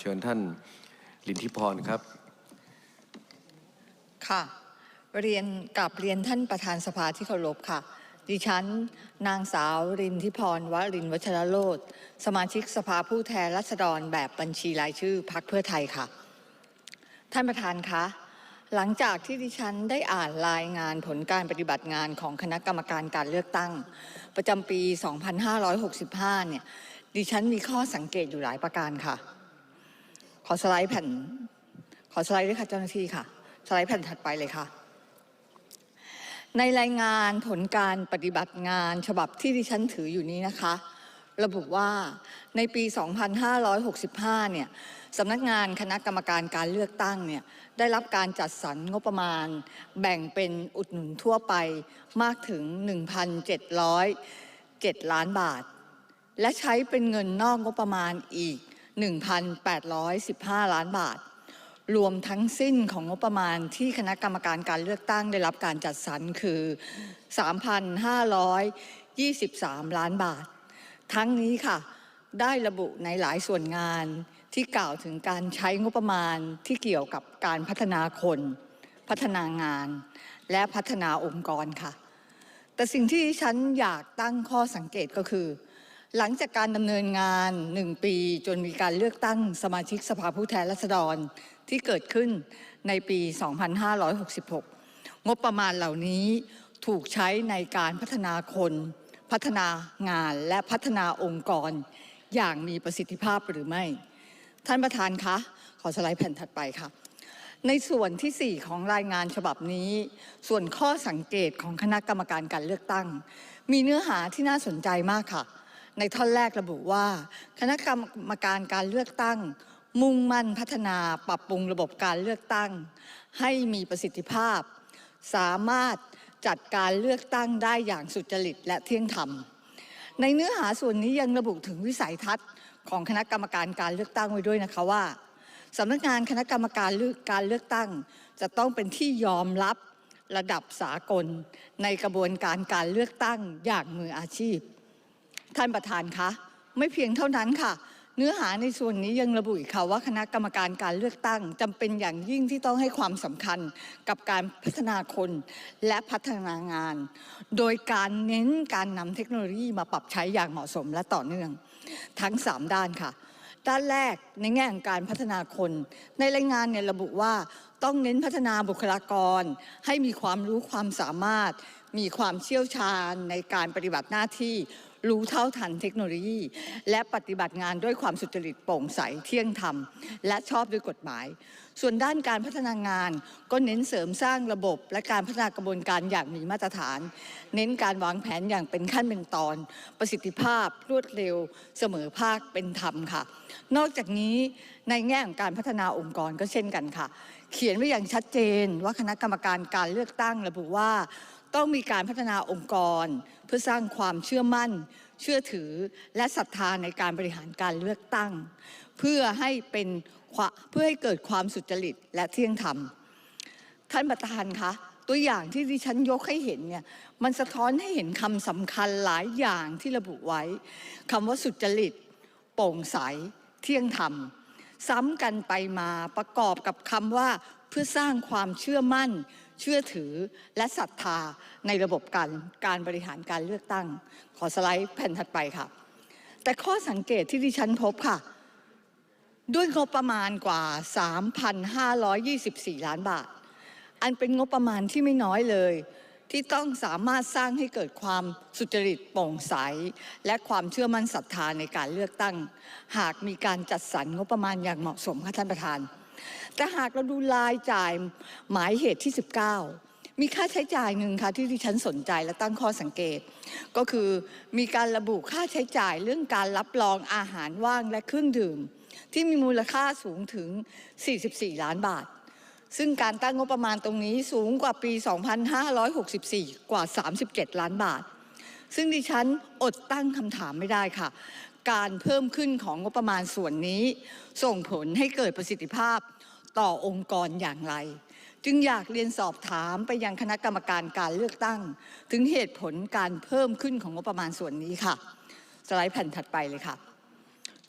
เชิญท่านลินทิพรครับ ค่ะ เรียนกับเรียนท่านประธานสภาที่เคารพค่ะ ดิฉัน นางสาวรินทิพรวรินวัชรโรธสมาชิกสภาผู้แทนราษฎรแบบบัญชีรายชื่อพักเพื่อไทยค่ะ ท่านประธานคะหลังจากที่ดิฉันได้อ่านรายงานผลการปฏิบัติงานของคณะกรรมการการเลือกตั้ง ประจำปี 2565 เนี่ย ดิฉันมีข้อสังเกตอยู่หลายประการค่ะ อสไลด์แผ่น ขอสไลด์ด้วยค่ะเจ้าหน้าที่ค่ะ สไลด์แผ่นถัดไปเลยค่ะ ในรายงานผลการปฏิบัติงานฉบับที่ดิฉันถืออยู่นี้นะคะ ระบุว่าในปี 2565 เนี่ยสำนักงานคณะกรรมการการเลือกตั้งเนี่ยได้รับการจัดสรรงบประมาณ แบ่งเป็นอุดหนุนทั่วไปมากถึง 1,707 ล้านบาท และใช้เป็นเงินนอกงบประมาณอีก 1,815 ล้านบาท รวมทั้งสิ้นของงบประมาณที่คณะกรรมการการเลือกตั้งได้รับการจัดสรรคือ 3,523 ล้านบาท ทั้งนี้ค่ะ ได้ระบุในหลายส่วนงานที่กล่าวถึงการใช้งบประมาณที่เกี่ยวกับการพัฒนาคน พัฒนางาน และพัฒนาองค์กรค่ะ แต่สิ่งที่ฉันอยากตั้งข้อสังเกตก็คือ หลังจากการดำเนินงานหนึ่งปีจนมีการเลือกตั้งสมาชิกสภาผู้แทนราษฎรที่เกิดขึ้นในปี 2566 งบประมาณเหล่านี้ถูกใช้ในการพัฒนาคน พัฒนางานและพัฒนาองค์กร อย่างมีประสิทธิภาพหรือไม่ ท่านประธานคะ ขอสไลด์แผ่นถัดไปค่ะ ในส่วนที่ 4 ของรายงานฉบับนี้ ส่วนข้อสังเกตของคณะกรรมการการเลือกตั้ง มีเนื้อหาที่น่าสนใจมากค่ะ ในท่อนแรกระบุว่า คณะกรรมการการเลือกตั้ง มุ่งมั่นพัฒนาปรับปรุงระบบการเลือกตั้ง ให้มีประสิทธิภาพ สามารถจัดการเลือกตั้งได้อย่างสุจริตและเที่ยงธรรม ในเนื้อหาส่วนนี้ยังระบุถึงวิสัยทัศน์ ของคณะกรรมการการเลือกตั้งไว้ด้วยนะคะว่าสำนักงานคณะกรรมการเลือกการเลือกตั้ง จะต้องเป็นที่ยอมรับระดับสากล ในกระบวนการการเลือกตั้งอย่างมืออาชีพ ท่านประธานคะไม่เพียงเท่านั้นค่ะ เนื้อหาในส่วนนี้ยังระบุอีกค่ะว่าคณะกรรมการการเลือกตั้งจำเป็นอย่างยิ่งที่ต้องให้ความสำคัญกับการพัฒนาคนและพัฒนางาน โดยการเน้นการนำเทคโนโลยีมาปรับใช้อย่างเหมาะสมและต่อเนื่อง ทั้ง 3 ด้านค่ะ ด้านแรกในแง่ของการพัฒนาคน ในรายงานเนี่ยระบุว่า ต้องเน้นพัฒนาบุคลากร ให้มีความรู้ความสามารถ มีความเชี่ยวชาญในการปฏิบัติหน้าที่ รู้เท่าทันเทคโนโลยี และปฏิบัติงานด้วยความสุจริตโปร่งใสเที่ยงธรรม และชอบด้วยกฎหมาย ส่วนด้านการพัฒนางานก็เน้นเสริมสร้างระบบ และการพัฒนากระบวนการอย่างมีมาตรฐาน เน้นการวางแผนอย่างเป็นขั้นเป็นตอน ประสิทธิภาพ รวดเร็ว เสมอภาคเป็นธรรมค่ะ นอกจากนี้ในแง่ของการพัฒนาองค์กรก็เช่นกันค่ะเขียนไว้อย่างชัดเจน ว่าคณะกรรมการการเลือกตั้งระบุว่า ต้องมีการพัฒนาองค์กร เพื่อสร้างความเชื่อมั่น เชื่อถือและศรัทธาในการบริหารการเลือกตั้ง เพื่อให้เป็นเพื่อให้เกิดความสุจริตและเที่ยงธรรมท่านประธานคะตัวอย่างที่ดิฉันยกให้เห็นเนี่ยมันสะท้อนให้เห็นคำสำคัญหลายอย่างที่ระบุไว้คำว่าสุจริต โปร่งใส เที่ยงธรรม ซ้ำกันไปมาประกอบกับคำว่าเพื่อสร้างความเชื่อมั่น เชื่อถือและศรัทธาในระบบการการบริหารการเลือกตั้ง ขอสไลด์แผ่นถัดไปค่ะ แต่ข้อสังเกตที่ดิฉันพบค่ะ ด้วยงบประมาณกว่า 3,524 ล้านบาท อันเป็นงบประมาณที่ไม่น้อยเลย ที่ต้องสามารถสร้างให้เกิดความสุจริตโปร่งใส และความเชื่อมั่นศรัทธาในการเลือกตั้ง หากมีการจัดสรรงบประมาณอย่างเหมาะสมค่ะท่านประธาน แต่หากเราดูรายจ่ายหมายเหตุที่ 19 มีค่าใช้จ่ายหนึ่งค่ะที่ดิฉันสนใจและตั้งข้อสังเกต ก็คือมีการระบุค่าใช้จ่ายเรื่องการรับรองอาหารว่างและเครื่องดื่ม ที่มีมูลค่าสูงถึง 44 ล้านบาท ซึ่งการตั้งงบประมาณตรงนี้สูงกว่าปี 2564 กว่า 37 ล้านบาท ซึ่งดิฉันอดตั้งคำถามไม่ได้ค่ะ การเพิ่มขึ้นของงบประมาณส่วนนี้ ส่งผลให้เกิดประสิทธิภาพต่อองค์กรอย่างไร จึงอยากเรียนสอบถามไปยังคณะกรรมการการเลือกตั้ง ถึงเหตุผลการเพิ่มขึ้นของงบประมาณส่วนนี้ค่ะ สไลด์แผ่นถัดไปเลยค่ะ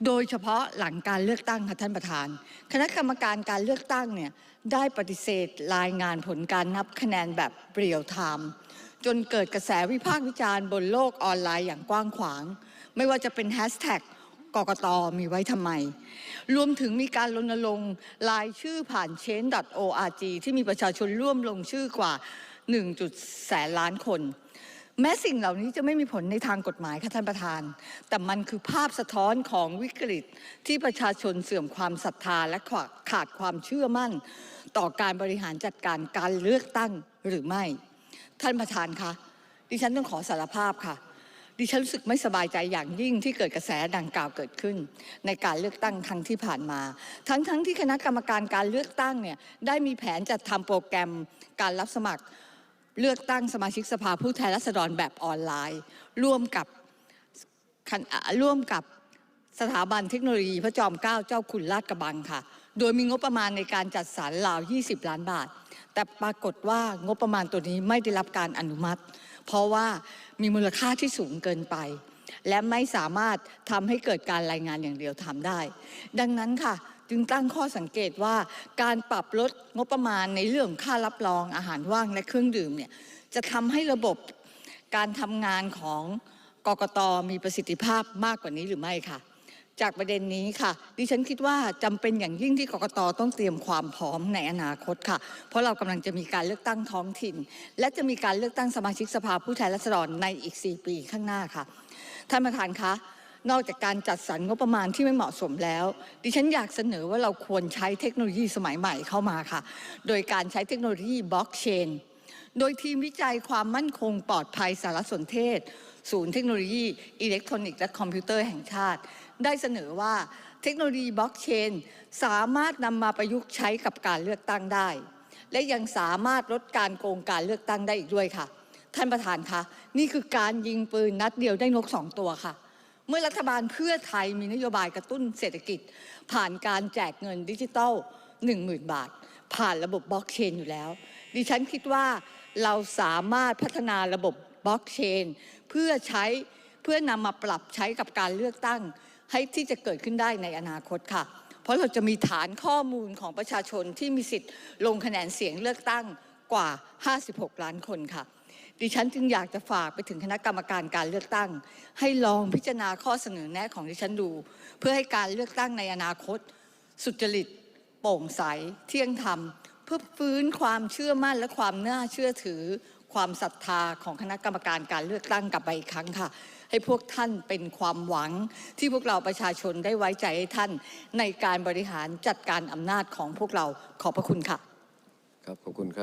โดยเฉพาะหลังการเลือกตั้งค่ะท่านประธาน คณะกรรมการการเลือกตั้งเนี่ยได้ปฏิเสธรายงานผลการนับคะแนนแบบเรียลไทม์จนเกิดกระแสวิพากษ์วิจารณ์บนโลกออนไลน์อย่างกว้างขวาง ไม่ว่าจะเป็นแฮชแท็กกกตมีไว้ทำไม รวมถึงมีการรณรงค์รายชื่อผ่าน change.org ที่มีประชาชนร่วมลงชื่อกว่า 1. แสนล้านคน แม้สิ่งเหล่านี้จะไม่มีผลในทางกฎหมายค่ะท่านประธาน แต่มันคือภาพสะท้อนของวิกฤตที่ประชาชนเสื่อมความศรัทธาและขาดความเชื่อมั่น ต่อการบริหารจัดการการเลือกตั้งหรือไม่ ท่านประธานคะดิฉันต้องขอสารภาพค่ะ ดิฉันรู้สึกไม่สบายใจอย่างยิ่งที่เกิดกระแสดังกล่าวเกิดขึ้น ในการเลือกตั้งครั้งที่ผ่านมา ทั้งๆทที่คณะกรรมการการเลือกตั้งเนี่ยได้มีแผนจัดทำโปรแกรมการรับสมัคร เลือกตั้งสมาชิกสภาผู้แทนราษฎรแบบออนไลน์ ร่วมกับร่วมกับสถาบันเทคโนโลยีพระจอมเกล้าเจ้าคุณลาดกระบังค่ะ โดยมีงบประมาณในการจัดสรรราว 20 ล้านบาท แต่ปรากฏว่างบประมาณตัวนี้ไม่ได้รับการอนุมัติ เพราะว่ามีมูลค่าที่สูงเกินไป และไม่สามารถทำให้เกิดการรายงานอย่างเดียวทำได้ ดังนั้นค่ะ จึงตั้งข้อสังเกตว่าการปรับลดงบประมาณในเรื่องค่ารับรองอาหารว่างและเครื่องดื่มเนี่ยจะทำให้ระบบการทำงานของกกตมีประสิทธิภาพมากกว่านี้หรือไม่ค่ะ จากประเด็นนี้ค่ะ ดิฉันคิดว่าจำเป็นอย่างยิ่งที่กกตต้องเตรียมความพร้อมในอนาคตค่ะ เพราะเรากำลังจะมีการเลือกตั้งท้องถิ่น และจะมีการเลือกตั้งสมาชิกสภาผู้แทนราษฎรในอีก 4 ปีข้างหน้าค่ะ ท่านประธานคะ นอกจากการจัดสรรงบประมาณที่ไม่เหมาะสมแล้ว ดิฉันอยากเสนอว่าเราควรใช้เทคโนโลยีสมัยใหม่เข้ามาค่ะ โดยการใช้เทคโนโลยีบล็อกเชน โดยทีมวิจัยความมั่นคงปลอดภัยสารสนเทศ ศูนย์เทคโนโลยีอิเล็กทรอนิกส์และคอมพิวเตอร์แห่งชาติ ได้เสนอว่าเทคโนโลยีบล็อกเชน สามารถนำมาประยุกต์ใช้กับการเลือกตั้งได้ และยังสามารถลดการโกงการเลือกตั้งได้อีกด้วยค่ะ ท่านประธานคะนี่คือการยิงปืนนัดเดียวได้นกสองตัวค่ะ เมื่อรัฐบาลเพื่อไทยมีนโยบายกระตุ้นเศรษฐกิจ ผ่านการแจกเงินดิจิทัล10,000 บาท ผ่านระบบบล็อกเชนอยู่แล้ว ดิฉันคิดว่าเราสามารถพัฒนาระบบบล็อกเชน เพื่อใช้เพื่อนำมาปรับใช้กับการเลือกตั้ง ให้ที่จะเกิดขึ้นได้ในอนาคตค่ะ เพราะเราจะมีฐานข้อมูลของประชาชนที่มีสิทธิ์ลงคะแนนเสียงเลือกตั้ง กว่า 56 ล้านคนค่ะ ดิฉันจึงอยากจะฝากไปถึงคณะกรรมการการเลือกตั้ง ให้ลองพิจารณาข้อเสนอแนะของดิฉันดู เพื่อให้การเลือกตั้งในอนาคต สุจริต โปร่งใส เที่ยงธรรม เพื่อฟื้นความเชื่อมั่นและความน่าเชื่อถือ ความศรัทธาของคณะกรรมการการเลือกตั้งกลับไปอีกครั้งค่ะให้พวกท่านเป็นความหวังที่พวกเราประชาชนได้ไว้ใจให้ท่าน ในการบริหารจัดการอำนาจของพวกเราขอบพระคุณค่ะ ครับขอบคุณครับ